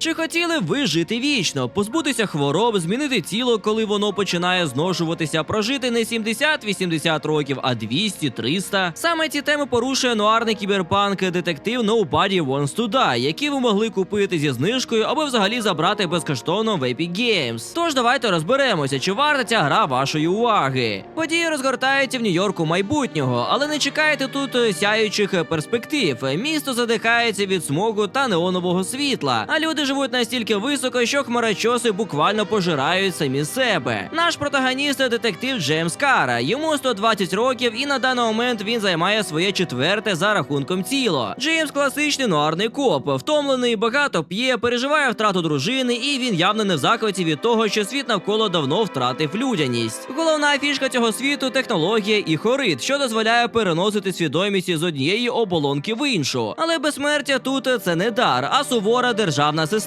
Чи хотіли ви жити вічно, позбутися хвороб, змінити тіло, коли воно починає зношуватися, прожити не 70-80 років, а 200-300? Саме ці теми порушує нуарний кіберпанк детектив Nobody Wants to Die, який ви могли купити зі знижкою або взагалі забрати безкоштовно в Epic Games. Тож давайте розберемося, чи варта ця гра вашої уваги. Події розгортаються в Нью-Йорку майбутнього, але не чекайте тут е, сяючих е, перспектив. Місто задихається від смогу та неонового світла, а люди живуть настільки високо, що хмарочоси буквально пожирають самі себе. Наш протагоніст детектив Джеймс Кара. Йому 120 років, і на даний момент він займає своє четверте за рахунком тіло. Джеймс класичний нуарний коп, втомлений, багато п'є, переживає втрату дружини, і він явно не в захваті від того, що світ навколо давно втратив людяність. Головна фішка цього світу технологія і хорит, що дозволяє переносити свідомість з однієї оболонки в іншу. Але безсмертя тут це не дар, а сувора державна система.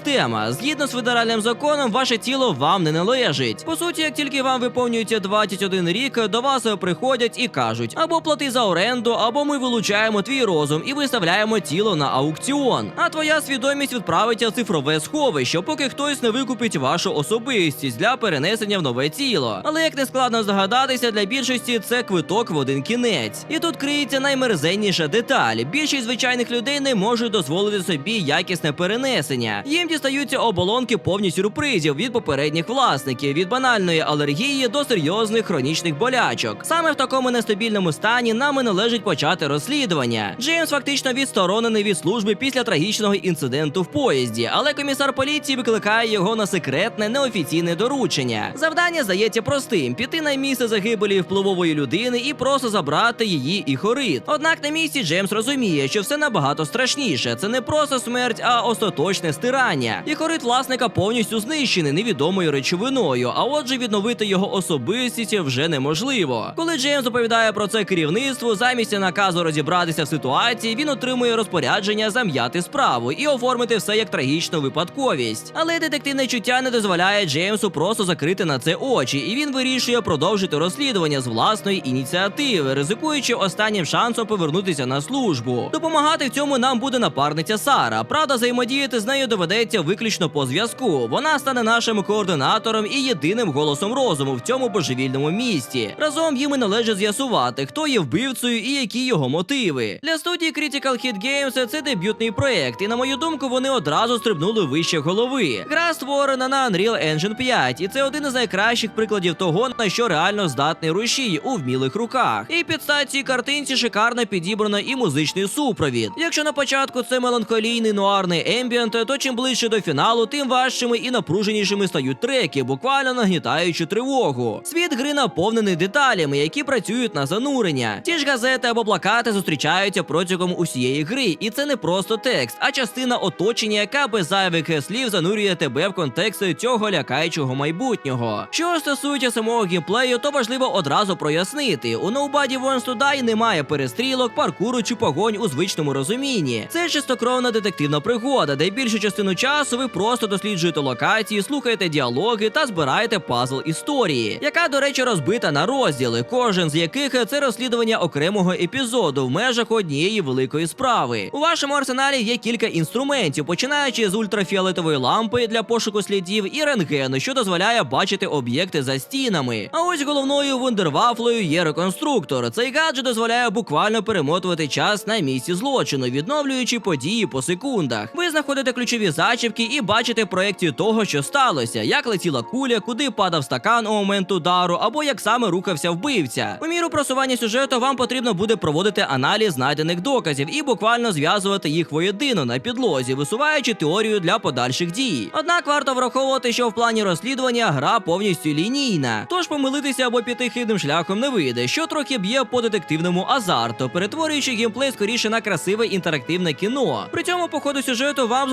Згідно з федеральним законом, ваше тіло вам не належить. По суті, як тільки вам виповнюється 21 рік, до вас приходять і кажуть: або плати за оренду, або ми вилучаємо твій розум і виставляємо тіло на аукціон. А твоя свідомість відправиться в цифрове сховище, поки хтось не викупить вашу особистість для перенесення в нове тіло. Але як не складно здогадатися, для більшості це квиток в один кінець. І тут криється наймерзенніша деталь. Більшість звичайних людей не можуть дозволити собі якісне перенесення. Їм дістаються оболонки повні сюрпризів від попередніх власників, від банальної алергії до серйозних хронічних болячок. Саме в такому нестабільному стані нам і належить почати розслідування. Джеймс фактично відсторонений від служби після трагічного інциденту в поїзді, але комісар поліції викликає його на секретне неофіційне доручення. Завдання здається простим: піти на місце загибелі впливової людини і просто забрати її і хорит. Однак на місці Джеймс розуміє, що все набагато страшніше. Це не просто смерть, а остаточне стирання. І хорит власника повністю знищений невідомою речовиною. А отже, відновити його особистість вже неможливо. Коли Джеймс оповідає про це керівництву, замість наказу розібратися в ситуації, він отримує розпорядження зам'яти справу і оформити все як трагічну випадковість. Але детективне чуття не дозволяє Джеймсу просто закрити на це очі, і він вирішує продовжити розслідування з власної ініціативи, ризикуючи останнім шансом повернутися на службу. Допомагати в цьому нам буде напарниця Сара. Правда, взаємодіяти з нею доведеться виключно по зв'язку. Вона стане нашим координатором і єдиним голосом розуму в цьому божевільному місті. Разом їм і належить з'ясувати, хто є вбивцею і які його мотиви. Для студії Critical Hit Games це дебютний проект, і на мою думку, вони одразу стрибнули вище голови. Гра створена на Unreal Engine 5, і це один із найкращих прикладів того, на що реально здатний рушій у вмілих руках. І під цій картинці шикарно підібрано і музичний супровід. Якщо на початку це меланхолійний нуарний ембієнт, то чим ближче до фіналу, тим важчими і напруженішими стають треки, буквально нагнітаючи тривогу. Світ гри наповнений деталями, які працюють на занурення. Ті ж газети або плакати зустрічаються протягом усієї гри, і це не просто текст, а частина оточення, яка без зайвих слів занурює тебе в контекст цього лякаючого майбутнього. Що стосується самого геймплею, то важливо одразу прояснити: у Nobody Wants to Die немає перестрілок, паркуру чи погонь у звичному розумінні. Це чистокровна детективна пригода, де більшу частину часу ви просто досліджуєте локації, слухаєте діалоги та збираєте пазл історії, яка, до речі, розбита на розділи, кожен з яких це розслідування окремого епізоду в межах однієї великої справи. У вашому арсеналі є кілька інструментів, починаючи з ультрафіолетової лампи для пошуку слідів і рентгену, що дозволяє бачити об'єкти за стінами. А ось головною вундервафлею є реконструктор. Цей гаджет дозволяє буквально перемотувати час на місці злочину, відновлюючи події по секундах. Ви знаходите ключові зачіпки і бачите проекцію того, що сталося, як летіла куля, куди падав стакан у момент удару, або як саме рухався вбивця. У міру просування сюжету вам потрібно буде проводити аналіз знайдених доказів і буквально зв'язувати їх воєдино на підлозі, висуваючи теорію для подальших дій. Однак варто враховувати, що в плані розслідування гра повністю лінійна, тож помилитися або піти хибним шляхом не вийде, що трохи б'є по детективному азарту, перетворюючи геймплей скоріше на красиве інтерактивне кіно. При цьому по ходу сюжету вам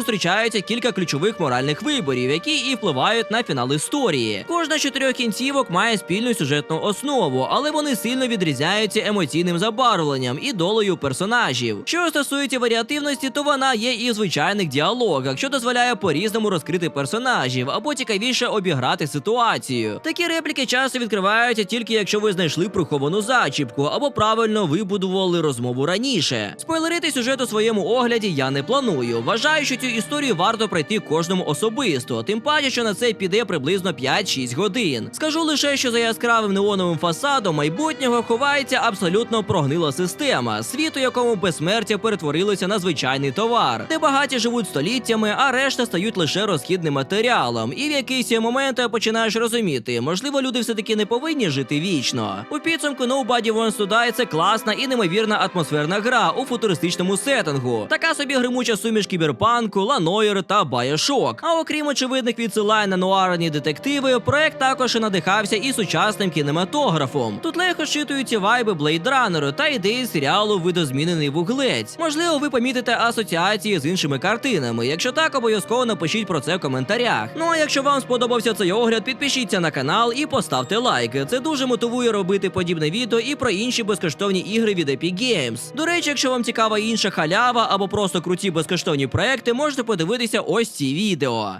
зустрічаються кілька ключових моральних виборів, які і впливають на фінал історії. Кожна з чотирьох кінцівок має спільну сюжетну основу, але вони сильно відрізняються емоційним забарвленням і долею персонажів. Що стосується варіативності, то вона є і в звичайних діалогах, що дозволяє по-різному розкрити персонажів або цікавіше обіграти ситуацію. Такі репліки часто відкриваються тільки якщо ви знайшли приховану зачіпку або правильно вибудували розмову раніше. Спойлерити сюжет у своєму огляді я не планую. Вважаю, що цю історію варто варто пройти кожному особисто. Тим паче, що на це піде приблизно 5-6 годин. Скажу лише, що за яскравим неоновим фасадом майбутнього ховається абсолютно прогнила система, світ, у якому безсмертя перетворилося на звичайний товар, де багаті живуть століттями, а решта стають лише розхідним матеріалом. І в якийсь момент починаєш розуміти, можливо, люди все-таки не повинні жити вічно. У підсумку Nobody Wants to Die – це класна і неймовірна атмосферна гра у футуристичному сеттингу. Така собі гримуча суміш кіберпанку, ланойер та Bioshock. А окрім очевидних відсилань на нуарні детективи, проект також і надихався і сучасним кінематографом. Тут легко щитуються вайби Runner та ідеї серіалу Видозмінений вуглець. Можливо, ви помітите асоціації з іншими картинами. Якщо так, обов'язково напишіть про це в коментарях. Ну а якщо вам сподобався цей огляд, підпишіться на канал і поставте лайк. Це дуже мотивує робити подібне відео і про інші безкоштовні ігри від Epic Games. До речі, якщо вам цікава інша халява або просто круті безкоштовні проекти, можете подивитися ось ці відео.